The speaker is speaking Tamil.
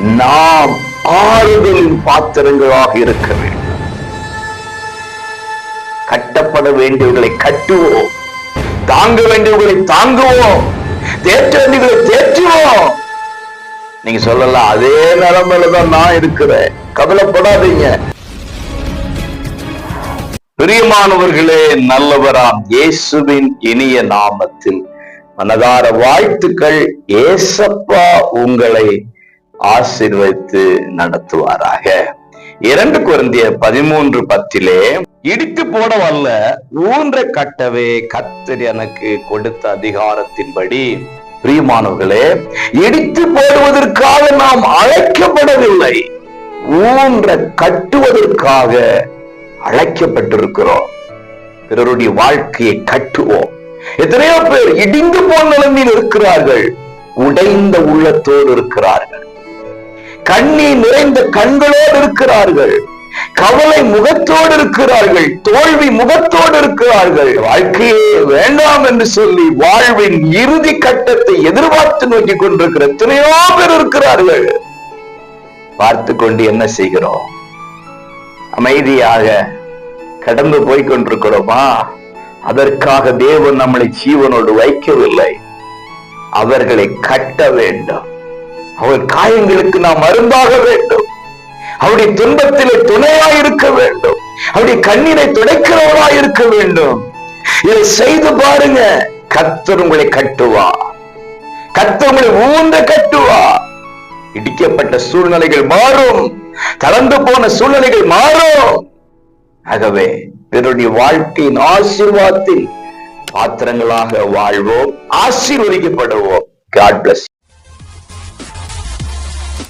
நாம் ஆறுதலின் பாத்திரங்களாக இருக்க வேண்டும். கட்டப்பட வேண்டியவர்களை கட்டுவோம். தாங்க வேண்டியவர்களை தாங்குவோம். தேற்ற வேண்டியவர்களை தேற்றுவோம். நீங்க சொல்லலாம் அதே நிலைமையில தான் நான் இருக்கிறேன். கவலைப்படாதீங்க. பிரியமானவர்களே நல்லவராம் இயேசுவின் இனிய நாமத்தில் மனதார வாழ்த்துக்கள். ஏசப்பா உங்களை ஆசீர்வதித்து நடத்துவாராக. இரண்டு குறந்திய பதிமூன்று பத்திலே இடித்து போட வல்ல ஊன்ற கட்டவே கத்தர் எனக்கு கொடுத்த அதிகாரத்தின்படி. பிரியமானவர்களே இடித்து போடுவதற்காக நாம் அழைக்கப்படவில்லை. ஊன்ற கட்டுவதற்காக அழைக்கப்பட்டிருக்கிறோம். பிறருடைய வாழ்க்கையை கட்டுவோம். எத்தனையோ பேர் இடிந்து போன நிலைமையில் இருக்கிறார்கள். உடைந்த உள்ளத்தோடு இருக்கிறார்கள். கண்ணீர் நிறைந்த கண்களோடு இருக்கிறார்கள். கவலை முகத்தோடு இருக்கிறார்கள். தோல்வி முகத்தோடு இருக்கிறார்கள். வாழ்க்கையே வேண்டாம் என்று சொல்லி வாழ்வின் இறுதி கட்டத்தை எதிர்பார்த்து நோக்கி கொண்டிருக்கிற எத்தனையோ பேர் இருக்கிறார்கள். பார்த்து கொண்டு என்ன செய்கிறோம்? அமைதியாக கடந்து போய் கொண்டிருக்கிறோமா? அதற்காக தேவன் நம்மளை ஜீவனோடு வைக்கவில்லை. அவர்களை கட்ட வேண்டும். அவர் காயங்களுக்கு நாம் மருந்தாக வேண்டும். அவருடைய துன்பத்திலே துணையாய் இருக்க வேண்டும். அவருடைய கண்ணீரை துடைக்கிறவராய் இருக்க வேண்டும். இதை செய்து பாருங்க கத்தர் உங்களை கட்டுவா. கத்தர் உங்களை ஊன்ற கட்டுவா. இடிக்கப்பட்ட சூழ்நிலைகள் மாறும். தளர்ந்து போன சூழ்நிலைகள் மாறும். ஆகவே பிறருடைய வாழ்க்கையின் ஆசீர்வாதத்தில் பாத்திரங்களாக வாழ்வோம் ஆசீர்வதிக்கப்படுவோம்.